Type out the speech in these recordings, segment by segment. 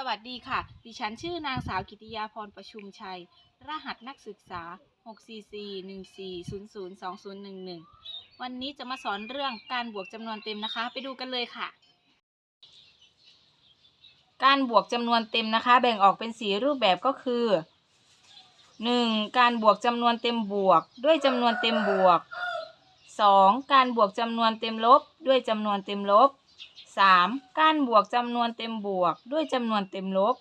สวัสดีค่ะ ดิฉันชื่อนางสาวกิติยาพรประชุมชัย รหัสนักศึกษา 64414002011 วันนี้จะมาสอนเรื่องการบวกจำนวนเต็มนะคะ ไปดูกันเลยค่ะ การบวกจำนวนเต็มนะคะ แบ่งออกเป็นสีรูปแบบก็คือ 1. การบวกจำนวนเต็มบวก ด้วยจำนวนเต็มบวก 2. การบวกจำนวนเต็มลบ ด้วยจำนวนเต็มลบ 3. การบวกจำนวนเต็มบวกด้วยจำนวนเต็มลบ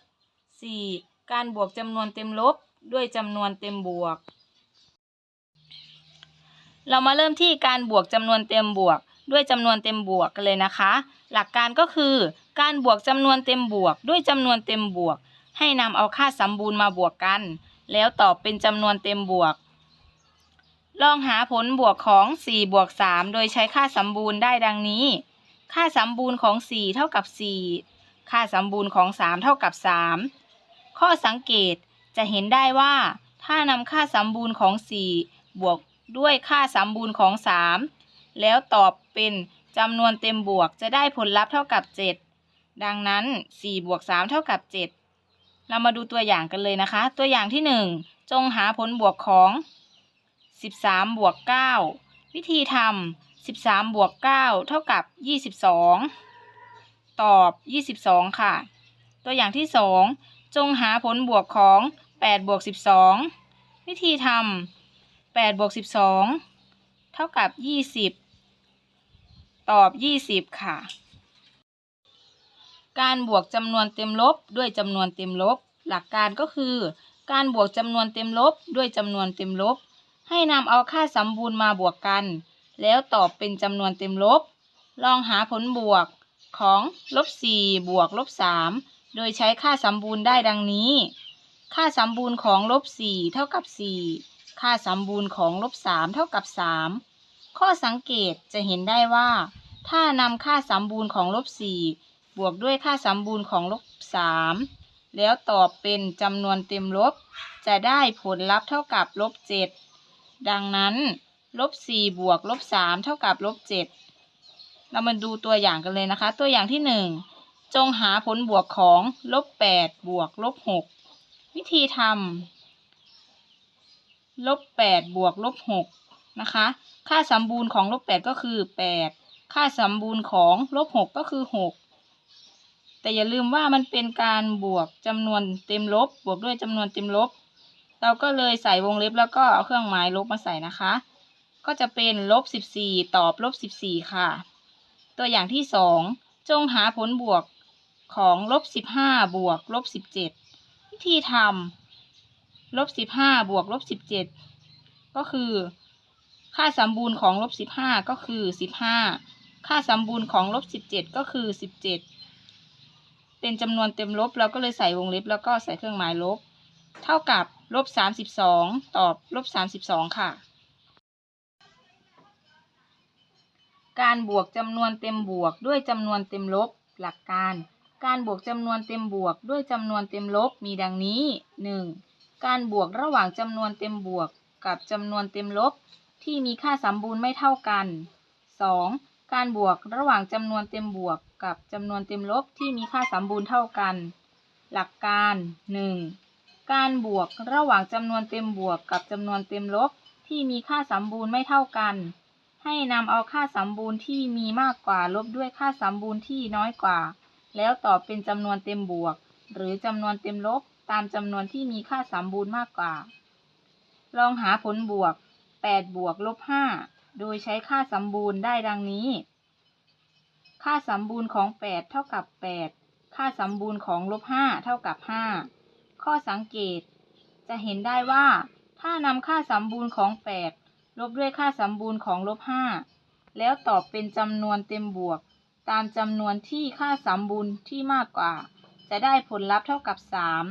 4. การบวกจำนวนเต็มลบด้วยจำนวนเต็มบวก เรามาเริ่มที่การบวกจำนวนเต็มบวกด้วยจำนวนเต็มบวกกันเลยนะคะ หลักการก็คือ การบวกจำนวนเต็มบวกด้วยจำนวนเต็มบวก ให้นำเอาค่าสมบูรณ์มาบวกกัน แล้วตอบเป็นจำนวนเต็มบวก ลองหาผลบวกของ 4 บวก 3 โดยใช้ค่าสมบูรณ์ได้ดังนี้ ค่าสมบูรณ์ของ 4 เท่ากับ 4 ค่าสมบูรณ์ของ 3 เท่ากับ 3 ข้อสังเกตจะเห็นได้ว่า ถ้านำค่าสมบูรณ์ของ 4 บวกด้วยค่าสมบูรณ์ของ 3 แล้วตอบเป็นจำนวนเต็มบวกจะได้ผลลัพธ์เท่ากับ 7 ดังนั้น 4 บวก 3 เท่ากับ 7 เรามาดูตัวอย่างกันเลยนะคะ ตัวอย่างที่ 1 จงหาผลบวกของ 13 บวก 9 วิธีทำ 13บวก9เท่ากับ22ตอบ22ค่ะ ตัวอย่างที่2จงหาผลบวกของ8บวก12วิธีทำ8บวก12เท่ากับ20ตอบ20ค่ะ การบวกจำนวนเต็มลบด้วยจำนวนเต็มลบ หลักการก็คือ การบวกจำนวนเต็มลบด้วยจำนวนเต็มลบ ให้นำเอาค่าสมบูรณ์มาบวกกัน แล้วตอบเป็นจำนวนเต็มลบ ลองหาผลบวกของลบ4บวกลบ3โดยใช้ค่าสมบูรณ์ได้ดังนี้ ค่าสมบูรณ์ของลบ4เท่ากับ 4 ค่าสมบูรณ์ของลบ3เท่ากับ 3 ข้อสังเกตจะเห็นได้ว่า ถ้านำค่าสมบูรณ์ของลบ4บวกด้วยค่าสมบูรณ์ของลบ3แล้วตอบเป็นจำนวนเต็มลบ จะได้ผลลัพธ์เท่ากับลบ7ดังนั้น ลบ4บวกลบ3เท่ากับลบ7เรามาดูตัวอย่างกันเลยนะคะ ตัวอย่างที่1จงหาผลบวกของลบ8บวกลบ6วิธีทำลบ8บวกลบ6นะคะ ค่าสมบูรณ์ของลบ8ก็คือ8ค่าสมบูรณ์ของลบ6ก็คือ6แต่อย่าลืมว่ามันเป็นการบวกจำนวนเต็มลบ บวกด้วยจำนวนเต็มลบ เราก็เลยใส่วงเล็บแล้วก็เอาเครื่องหมายลบมาใส่นะคะ ก็จะเป็นลบ14ตอบลบ14ค่ะ ตัวอย่างที่2จงหาผลบวกของลบ15บวกลบ17วิธีทำลบ15บวกลบ17ก็คือ ค่าสมบูรณ์ของลบ15ก็คือ15ค่าสมบูรณ์ของลบ17ก็คือ17เป็นจำนวนเต็มลบเราก็เลยใส่วงเล็บแล้วก็ใส่เครื่องหมายลบ เท่ากับลบ32ตอบลบ32ค่ะ การบวกจำนวนเต็มบวกด้วยจำนวนเต็มลบ หลักการ การบวกจำนวนเต็มบวกด้วยจำนวนเต็มลบมีดังนี้ 1. การบวกระหว่างจำนวนเต็มบวกกับจำนวนเต็มลบ ที่มีค่าสมบูรณ์ไม่เท่ากัน 2. การบวกระหว่างจำนวนเต็มบวกกับจำนวนเต็มลบที่มีค่าสมบูรณ์เท่ากัน หลักการ 1. การบวกระหว่างจำนวนเต็มบวกกับจำนวนเต็มลบที่มีค่าสมบูรณ์ไม่เท่ากัน ให้นำเอาค่าสมบูรณ์ที่มีมากกว่าลบด้วยค่าสมบูรณ์ที่น้อยกว่า แล้วตอบเป็นจำนวนเต็มบวก หรือจำนวนเต็มลบตามจำนวนที่มีค่าสมบูรณ์มากกว่า ลองหาผลบวก 8 บวกลบ 5 โดยใช้ค่าสมบูรณ์ได้ดังนี้ ค่าสมบูรณ์ของ 8 เท่ากับ 8 ค่าสมบูรณ์ของลบ 5 เท่ากับ 5 ข้อสังเกต จะเห็นได้ว่า ถ้านำค่าสมบูรณ์ของ 8 ลบด้วยค่าสมบูรณ์ของลบ5แล้วตอบเป็นจำนวนเต็มบวก ตามจำนวนที่ค่าสมบูรณ์ที่มากกว่า จะได้ผลลัพธ์เท่ากับ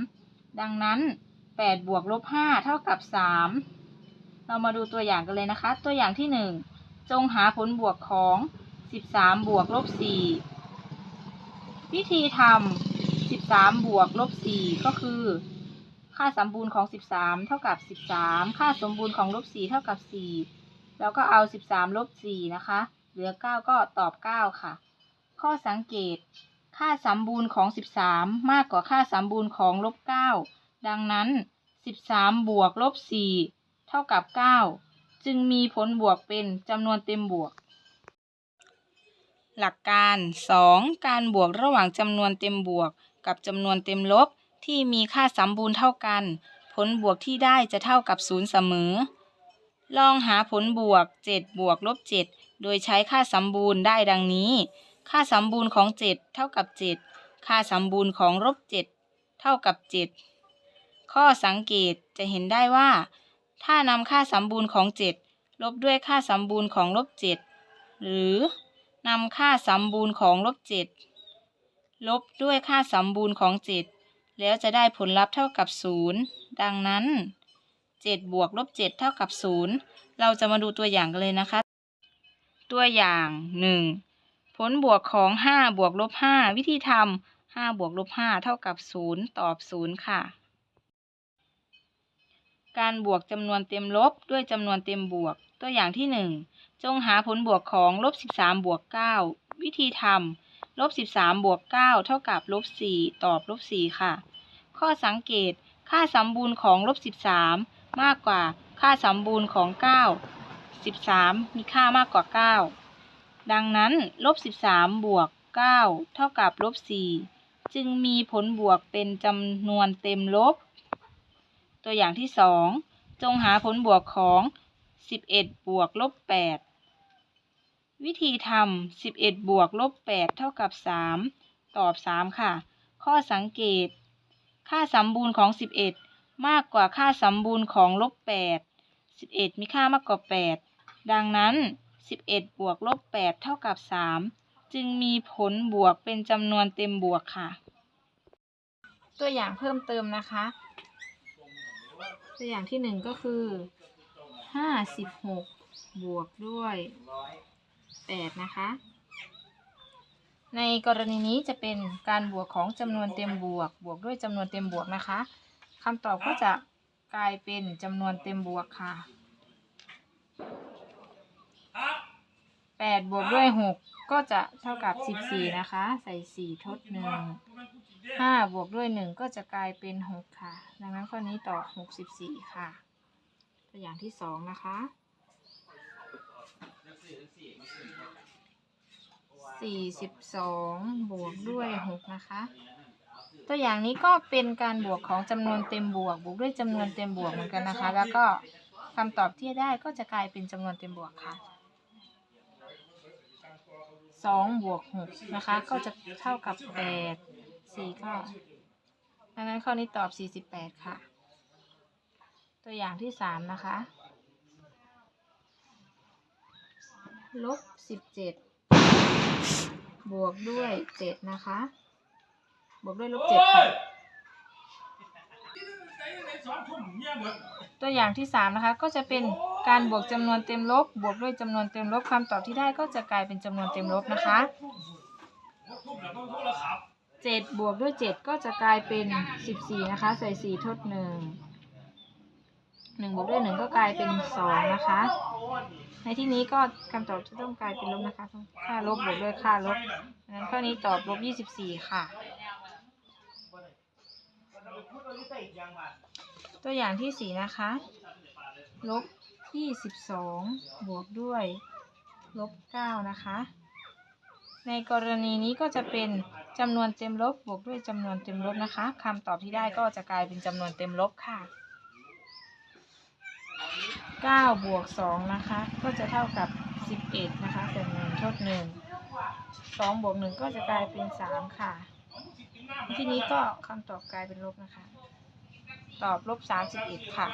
3 ดังนั้น 8 บวกลบ5เท่ากับ 3 เรามาดูตัวอย่างกันเลยนะคะ ตัวอย่างที่ 1 จงหาผลบวกของ 13 บวกลบ 4 วิธีทำ13 บวกลบ 4 ก็คือ ค่าสมบูรณ์ของ 13 เท่ากับ 13 ค่าสมบูรณ์ของลบ4เท่ากับ 4 แล้วก็เอา 13ลบ4นะคะ เหลือ 9 ก็ตอบ 9 ค่ะ ข้อสังเกต ค่าสมบูรณ์ของ 13 มากกว่าค่าสมบูรณ์ของลบ9ดังนั้น 13 บวกลบ4เท่ากับ 9 จึงมีผลบวกเป็นจำนวนเต็มบวก หลักการ 2. การบวกระหว่างจำนวนเต็มบวกกับจำนวนเต็มลบ ที่มีค่าสมบูรณ์เท่ากัน ผลบวกที่ได้จะเท่ากับ0เสมอ ลองหาผลบวก 7 บวกลบ 7 โดยใช้ค่าสมบูรณ์ได้ดังนี้ ค่าสมบูรณ์ของ 7 เท่ากับ 7 ค่าสมบูรณ์ของลบ 7 เท่ากับ 7 ข้อสังเกตจะเห็นได้ว่า ถ้านำค่าสมบูรณ์ของ 7 ลบด้วยค่าสมบูรณ์ของลบ 7 หรือนำค่าสมบูรณ์ของลบ 7 ลบด้วยค่าสมบูรณ์ของ 7 แล้วจะได้ผลลัพธ์เท่ากับ 0 ดังนั้น 7 บวกลบ 7 เท่ากับ 0 เราจะมาดูตัวอย่างกันเลยนะคะ ตัวอย่าง 1 ผลบวกของ 5 บวกลบ 5 วิธีทำ5บวกลบ5เท่ากับ 0 ตอบ 0 ค่ะ การบวกจำนวนเต็มลบด้วยจำนวนเต็มบวก ตัวอย่างที่ 1 จงหาผลบวกของลบ 13 บวก 9 วิธีทำ ลบ13บวก9เท่ากับลบ4ตอบลบ4ค่ะ ข้อสังเกต ค่าสมบูรณ์ของลบ13 มากกว่าค่าสมบูรณ์ของ 9 13 มีค่ามากกว่า 9 ดังนั้นลบ13บวก9เท่ากับลบ4จึงมีผลบวกเป็นจำนวนเต็มลบ ตัวอย่างที่ 2 จงหาผลบวกของ 11 บวกลบ8 วิธีทำ11 บวกลบ 8 เท่ากับ 3 ตอบ 3 ค่ะ ข้อสังเกต ค่าสมบูรณ์ของ 11 มากกว่าค่าสมบูรณ์ของลบ 8 11 มีค่ามากกว่า 8 ดังนั้น 11 บวกลบ 8 เท่ากับ 3 จึงมีผลบวกเป็นจำนวนเต็มบวกค่ะ ตัวอย่างเพิ่มเติมนะคะ ตัวอย่างที่หนึ่งก็คือห้าสิบหกบวกด้วย แปดนะคะ ในกรณีนี้จะเป็นการบวกของจำนวนเต็มบวก บวกด้วยจำนวนเต็มบวกนะคะคำตอบก็จะกลายเป็นจำนวนเต็มบวกค่ะแปดบวกด้วยหกก็จะเท่ากับสิบสี่นะคะ ใส่สี่ทดหนึ่งห้าบวกด้วยหนึ่งก็จะกลายเป็นหกค่ะ ดังนั้นข้อนี้ตอบหกสิบสี่ค่ะ ตัวอย่างที่สองนะคะ สี่สิบสองบวกด้วยหกนะคะ ตัวอย่างนี้ก็เป็นการบวกของจำนวนเต็มบวก บวกด้วยจำนวนเต็มบวกเหมือนกันนะคะ แล้วก็คำตอบที่ได้ก็จะกลายเป็นจำนวนเต็มบวกค่ะสองบวกหกนะคะ ก็จะเท่ากับแปดสี่ก็ดังนั้นข้อนี้ตอบ48ค่ะ ตัวอย่างที่3นะคะลบ17บ วกด้วย7นะคะ บวกด้วยลบ7ค่ะ ตัวอย่างที่3นะคะ ก็จะเป็นการบวกจำนวนเต็มลบ บวกด้วยจำนวนเต็มลบคำตอบที่ได้ก็จะกลายเป็นจำนวนเต็มลบนะคะเจ็ดบวกด้วยเจ็ดก็จะกลายเป็นสิบสี่นะคะ ใส่สี่ทดหนึ่งหนึ่งบวกด้วยหนึ่งก็กลายเป็นสองนะคะ ในที่นี้ก็คำตอบจะต้องกลายเป็นลบนะคะ ค่าลบบวกด้วยค่าลบดังนั้นข้อนี้ตอบลบยี่สิบสี่ค่ะ ตัวอย่างที่สี่นะคะ ลบยี่สิบสองบวกด้วยลบเก้านะคะ ในกรณีนี้ก็จะเป็นจำนวนเต็มลบบวกด้วยจำนวนเต็มลบนะคะคำตอบที่ได้ก็จะกลายเป็นจำนวนเต็มลบค่ะ 9 บวก 2 นะคะ ก็จะเท่ากับ 11 นะคะส่วนหนึ่งทดหนึ่ง2บวก 1 ก็จะกลายเป็น 3 ค่ะ ทีนี้ก็คำตอบกลายเป็นลบนะคะ ตอบลบ 31 ค่ะ